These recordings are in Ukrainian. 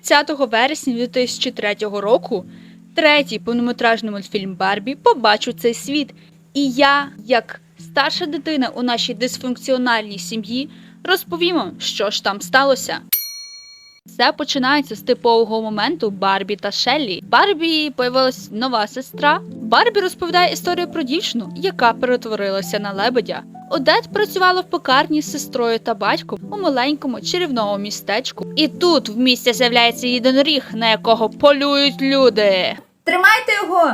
30 вересня 2003 року третій повнометражний мультфільм Барбі побачив цей світ. І я, як старша дитина у нашій дисфункціональній сім'ї, розповім що ж там сталося. Все починається з типового моменту Барбі та Шеллі. Барбі появилась нова сестра. Барбі розповідає історію про дівчину, яка перетворилася на лебедя. Одет працювала в пекарні з сестрою та батьком у маленькому чарівному містечку. І тут в місті з'являється єдиноріг, на якого полюють люди. Тримайте його!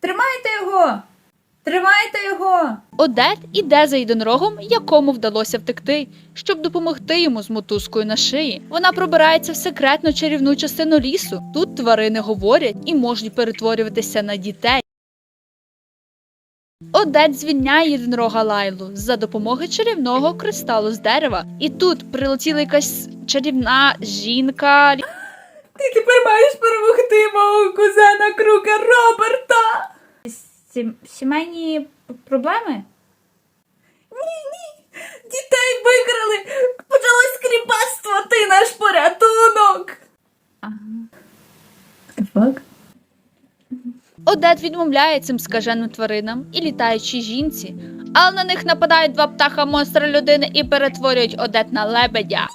Тримайте його! Тримайте його! Одет іде за єдинорогом, якому вдалося втекти, щоб допомогти йому з мотузкою на шиї. Вона пробирається в секретну чарівну частину лісу. Тут тварини говорять і можуть перетворюватися на дітей. Одет звільняє єдинорога Лайлу за допомогою чарівного кристалу з дерева. І тут прилетіла якась чарівна жінка. Ти тепер маєш перемогти мого кузена Крука Роберта! Сім... Сімейні проблеми? Ні, ні! Дітей викрали! Почалось кріпацтво! Ти наш порятунок! Ага. Одет відмовляє цим скаженим тваринам і літаючій жінці, але на них нападають два птаха монстра людини і перетворюють Одет на лебедя.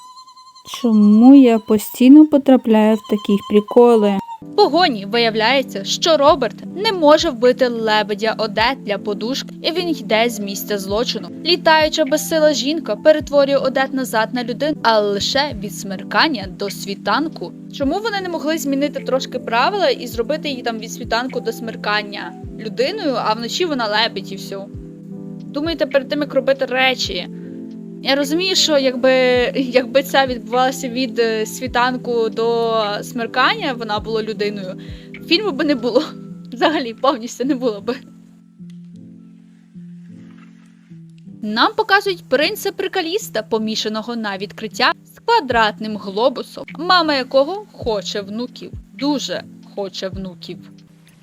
Чому я постійно потрапляю в такі приколи? В погоні виявляється, що Роберт не може вбити лебедя Одет для подушки, і він йде з місця злочину. Літаюча безсила жінка перетворює Одет назад на людину, але лише від смеркання до світанку. Чому вони не могли змінити трошки правила і зробити її там від світанку до смеркання людиною, а вночі вона лебедь і все? Думайте перед тим, як робити речі. Я розумію, що якби, якби це відбувалося від е, світанку до смеркання, вона була людиною, фільму би не було. Взагалі повністю не було би. Нам показують принца прикаліста, помішаного на відкриття з квадратним глобусом, мама якого хоче внуків. Дуже хоче внуків.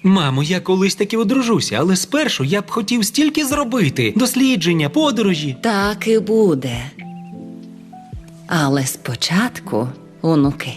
Мамо, я колись таки одружуся, але спершу я б хотів стільки зробити: дослідження, подорожі. Так і буде. Але спочатку онуки.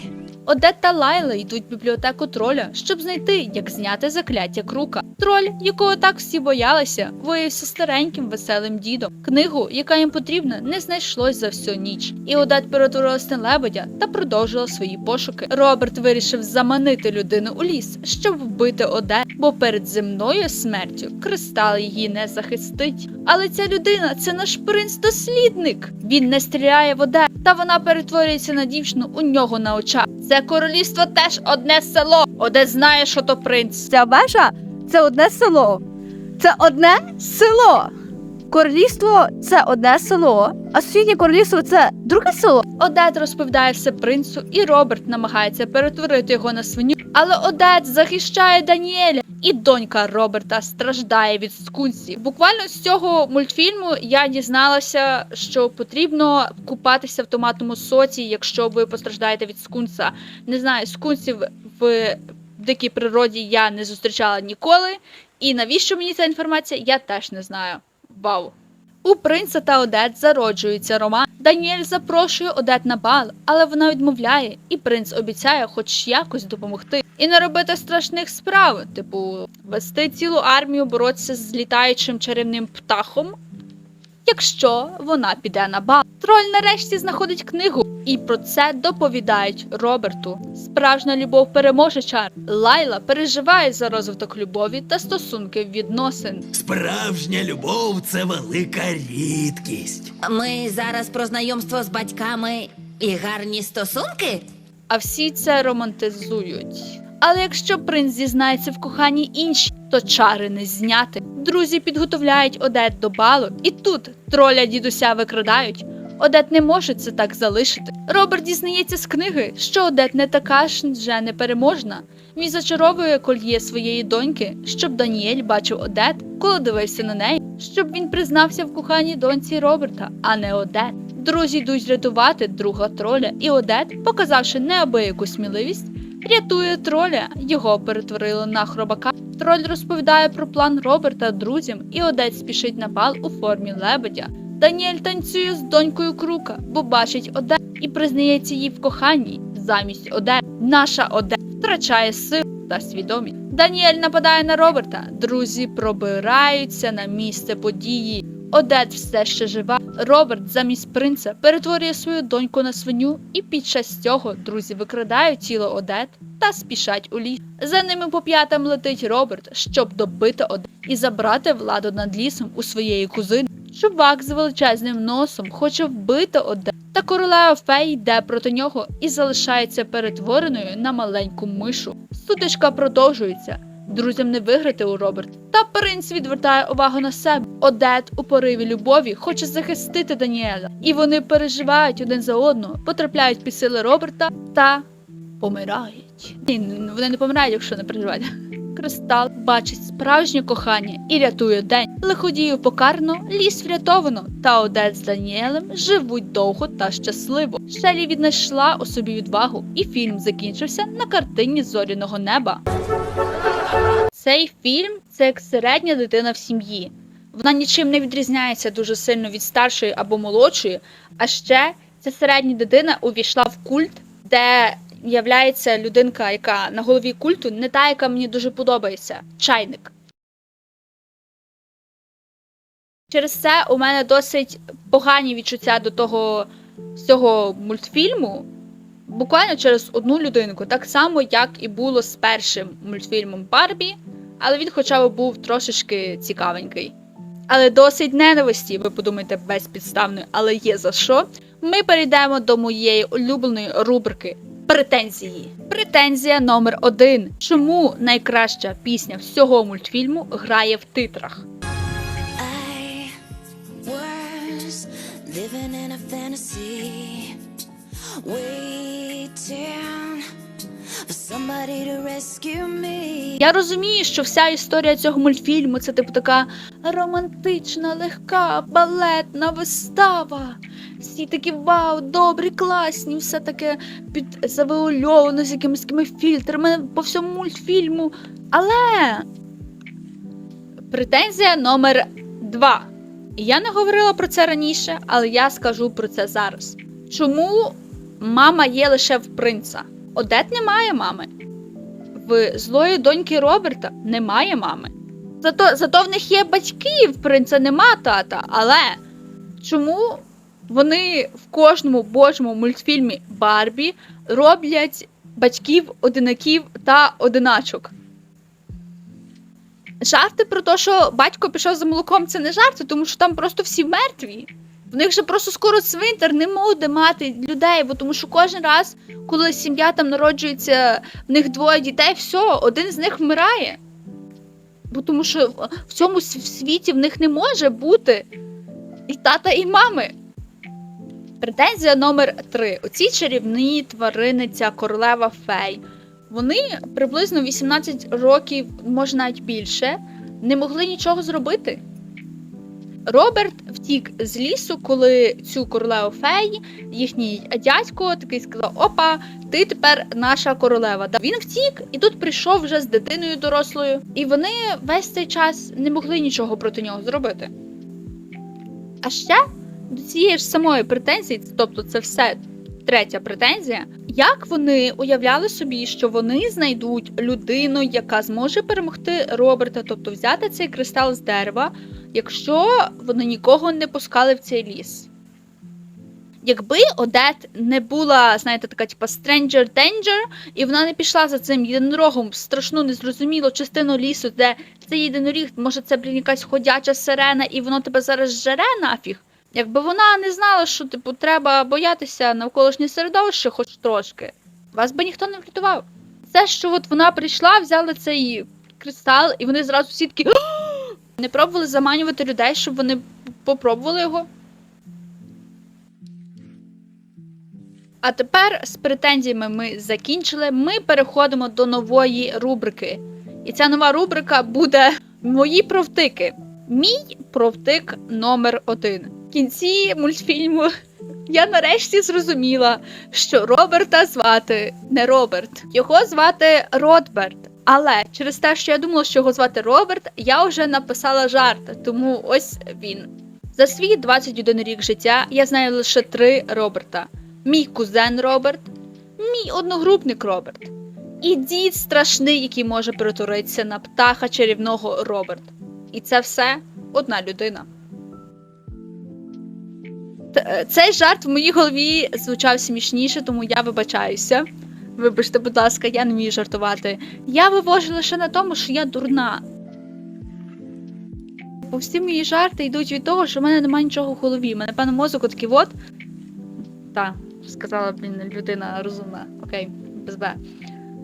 Одет та Лайла йдуть в бібліотеку троля, щоб знайти, як зняти закляття крука. Троль, якого так всі боялися, виявився стареньким веселим дідом. Книгу, яка їм потрібна, не знайшлось за всю ніч. І Одет перетворилась на лебедя та продовжила свої пошуки. Роберт вирішив заманити людину у ліс, щоб вбити Одет, бо перед земною смертю кристал її не захистить. Але ця людина це наш принц-дослідник. Він не стріляє в Одет, та вона перетворюється на дівчину у нього на очах. Це королівство теж одне село. Оде знає, що то принц. Ця вежа це одне село. Це одне село. Королівство це одне село, а сусіднє королівство це друге село. Одет розповідає все принцу, і Роберт намагається перетворити його на свиню. Але Одет захищає Даніеля, і донька Роберта страждає від скунсів. Буквально з цього мультфільму я дізналася, що потрібно купатися в томатному соці, якщо ви постраждаєте від скунса. Не знаю, скунсів в дикій природі я не зустрічала ніколи. І навіщо мені ця інформація, я теж не знаю. Вау! У принца та Одет зароджується роман. Даніель запрошує Одет на бал, але вона відмовляє, і принц обіцяє хоч якось допомогти. І не робити страшних справ, типу вести цілу армію боротися з літаючим чарівним птахом. Якщо вона піде на бал, троль нарешті знаходить книгу, і про це доповідають Роберту. Справжня любов переможе чар. Лайла переживає за розвиток любові та стосунки відносин. Справжня любов це велика рідкість. Ми зараз про знайомство з батьками і гарні стосунки? а всі це романтизують. Але якщо принц зізнається в коханні інші, то чари не зняти. Друзі підготовляють Одет до балу, і тут троля дідуся викрадають. Одет не може це так залишити. Роберт дізнається з книги, що Одет не така ж вже непереможна. Він зачаровує кольє своєї доньки, щоб Даніель бачив Одет, коли дивився на неї, щоб він признався в коханні доньці Роберта, а не Одет. Друзі йдуть рятувати друга троля, і Одет, показавши неабияку сміливість, рятує троля. Його перетворили на хробака. Троль розповідає про план Роберта друзям, і Одет спішить на бал у формі лебедя. Даніель танцює з донькою Крука, бо бачить Одет і признається їй в коханні замість Одет. Наша Одет втрачає силу та свідомість. Даніель нападає на Роберта. Друзі пробираються на місце події. Одет все ще жива. Роберт замість принца перетворює свою доньку на свиню, і під час цього друзі викрадають тіло Одет та спішать у ліс. За ними по п'ятам летить Роберт, щоб добити Одет і забрати владу над лісом у своєї кузини. Чувак з величезним носом хоче вбити Одет, та королева фей йде проти нього і залишається перетвореною на маленьку мишу. Сутичка продовжується. Друзям не виграти у Роберт. Та принц відвертає увагу на себе. Одет у пориві любові хоче захистити Даніеля, і вони переживають один за одного, потрапляють під сили Роберта та помирають. Ні, вони не помирають, якщо не переживають. Кристал бачить справжнє кохання і рятує день. Лиходію покарано, ліс врятовано, та Одет з Даніелем живуть довго та щасливо. Шелі віднайшла у собі відвагу, і фільм закінчився на картині зоряного неба. Цей фільм це як середня дитина в сім'ї. Вона нічим не відрізняється дуже сильно від старшої або молодшої. А ще ця середня дитина увійшла в культ, де являється людинка, яка на голові культу, не та, яка мені дуже подобається. Чайник. Через це у мене досить погані відчуття до того всього мультфільму. Буквально через одну людинку, так само, як і було з першим мультфільмом Барбі, але він хоча б був трошечки цікавенький. Але досить ненависті, ви подумаєте, безпідставної, але є за що. Ми перейдемо до моєї улюбленої рубрики Претензії. Претензія номер один. Чому найкраща пісня всього мультфільму грає в титрах? I was living in a fantasy, Я розумію, що вся історія цього мультфільму це типу така романтична, легка, балетна вистава. Всі такі вау, добрі, класні, все таке під завуальовано з якимись такими фільтрами по всьому мультфільму. Але претензія номер два. Я не говорила про це раніше, але я скажу про це зараз. Чому мама є лише в принца? Одет немає мами. В злої доньки Роберта немає мами. Зато, зато в них є батьки, в принца нема тата. Але чому вони в кожному божому мультфільмі Барбі роблять батьків, одинаків та одиначок? Жарти про те, що батько пішов за молоком, це не жарти, тому що там просто всі мертві. В них же просто скоро цвинтар не буде мати людей, бо тому що кожен раз, коли сім'я там народжується, в них двоє дітей, все, один з них вмирає. Бо тому що в- цьому світі в них не може бути і тата, і мами. Претензія номер три. Оці чарівні тварини, ця королева фей. Вони приблизно 18 років, може навіть більше, не могли нічого зробити. Роберт втік з лісу, коли цю королеву феї, їхній дядько такий сказав: Опа, ти тепер наша королева. Він втік і тут прийшов вже з дитиною дорослою, і вони весь цей час не могли нічого проти нього зробити. А ще до цієї ж самої претензії, тобто це все третя претензія, як вони уявляли собі, що вони знайдуть людину, яка зможе перемогти Роберта, тобто взяти цей кристал з дерева, якщо вони нікого не пускали в цей ліс. Якби Одет не була, знаєте, така типа Stranger Danger, і вона не пішла за цим єдинорогом в страшну незрозумілу частину лісу, де цей єдиноріг, може, це блін, якась ходяча сирена, і воно тебе зараз жере нафіг. Якби вона не знала, що типу треба боятися навколишнє середовище, хоч трошки, вас би ніхто не врятував. Це, що от вона прийшла, взяла цей кристал, і вони зразу всі такі не пробували заманювати людей, щоб вони попробували його. А тепер з претензіями ми закінчили. Ми переходимо до нової рубрики. І ця нова рубрика буде Мої провтики. Мій провтик номер один. Кінці мультфільму я нарешті зрозуміла, що Роберта звати не Роберт, його звати Ротберт. Але через те, що я думала, що його звати Роберт, я вже написала жарт, тому ось він. За свій 21 рік життя я знаю лише три Роберта: мій кузен Роберт, мій одногрупник Роберт. І дід страшний, який може перетворитися на птаха чарівного Роберт. І це все одна людина. Е, Цей жарт в моїй голові звучав смішніше, тому я вибачаюся. Вибачте, будь ласка, я не вмію жартувати. Я вивожу лише на тому, що я дурна. Бо всі мої жарти йдуть від того, що в мене немає нічого в голові. У мене певно мозок такий от. Так, сказала блін, людина розумна. Окей, без Б.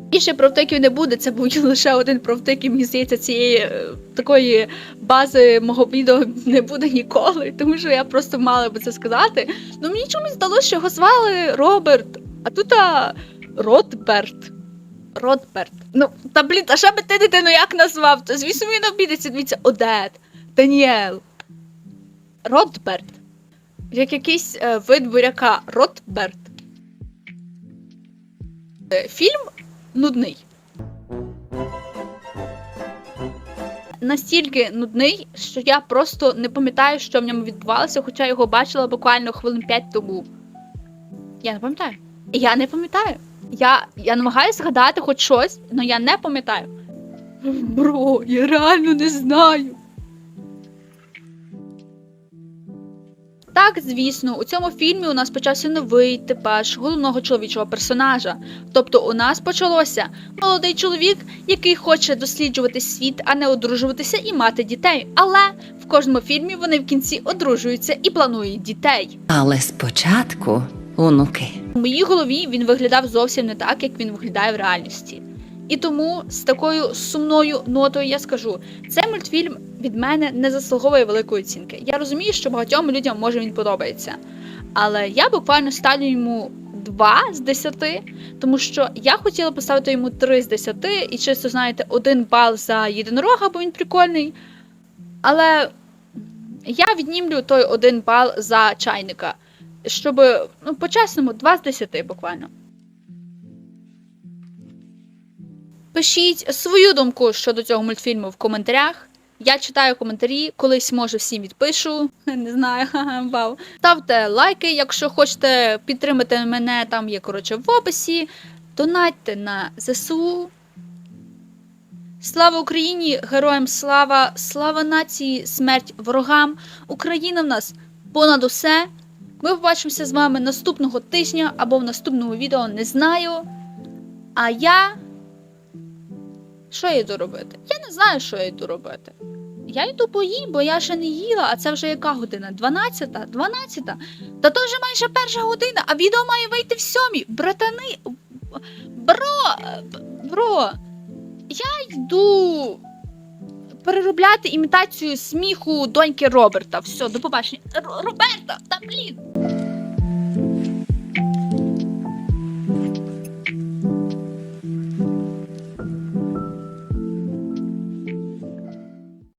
Більше правтиків не буде, це був лише один правтик, і мені здається, цієї е, такої бази мого відео не буде ніколи, тому що я просто мала би це сказати. Ну мені чомусь здалося, що його звали Роберт, а тут а, Ротберт. Ротберт. Ну, та блін, а що би ти дитину як назвав? То звісно, він обідеться, дивіться, Одет, Даніел. Ротберт. Як якийсь е, вид буряка. Ротберт. Е, Фільм нудний. Настільки нудний, що я просто не пам'ятаю, що в ньому відбувалося, хоча його бачила буквально хвилин 5 тому. Я не пам'ятаю. Я не пам'ятаю. Я, я намагаюся згадати хоч щось, але я не пам'ятаю. Бро, я реально не знаю. Так, звісно, у цьому фільмі у нас почався новий типаж головного чоловічого персонажа. Тобто у нас почалося молодий чоловік, який хоче досліджувати світ, а не одружуватися і мати дітей. Але в кожному фільмі вони в кінці одружуються і планують дітей. Але спочатку онуки. У моїй голові він виглядав зовсім не так, як він виглядає в реальності. І тому з такою сумною нотою я скажу: цей мультфільм від мене не заслуговує великої оцінки. Я розумію, що багатьом людям може він подобається. Але я буквально ставлю йому 2 з 10, тому що я хотіла поставити йому 3 з 10 і чисто, знаєте, один бал за єдинорога, бо він прикольний. Але я віднімлю той один бал за чайника щоб, ну, по-чесному, 2 з 10 буквально. Пишіть свою думку щодо цього мультфільму в коментарях. Я читаю коментарі, колись може всім відпишу. Не знаю, вау. Ставте лайки, якщо хочете підтримати мене, там є коротше в описі. Донатьте на ЗСУ. Слава Україні! Героям слава! Слава нації! Смерть ворогам! Україна в нас понад усе! Ми побачимося з вами наступного тижня або в наступному відео, не знаю. А я. Що я йду робити? Я не знаю, що я йду робити. Я йду поїм, бо я ще не їла, а це вже яка година? 12? 12? Та то вже майже перша година, а відео має вийти в сьомій. Братани. Бро. Бро. Я йду переробляти імітацію сміху доньки Роберта. Все, до побачення. Р- Роберта, та блін.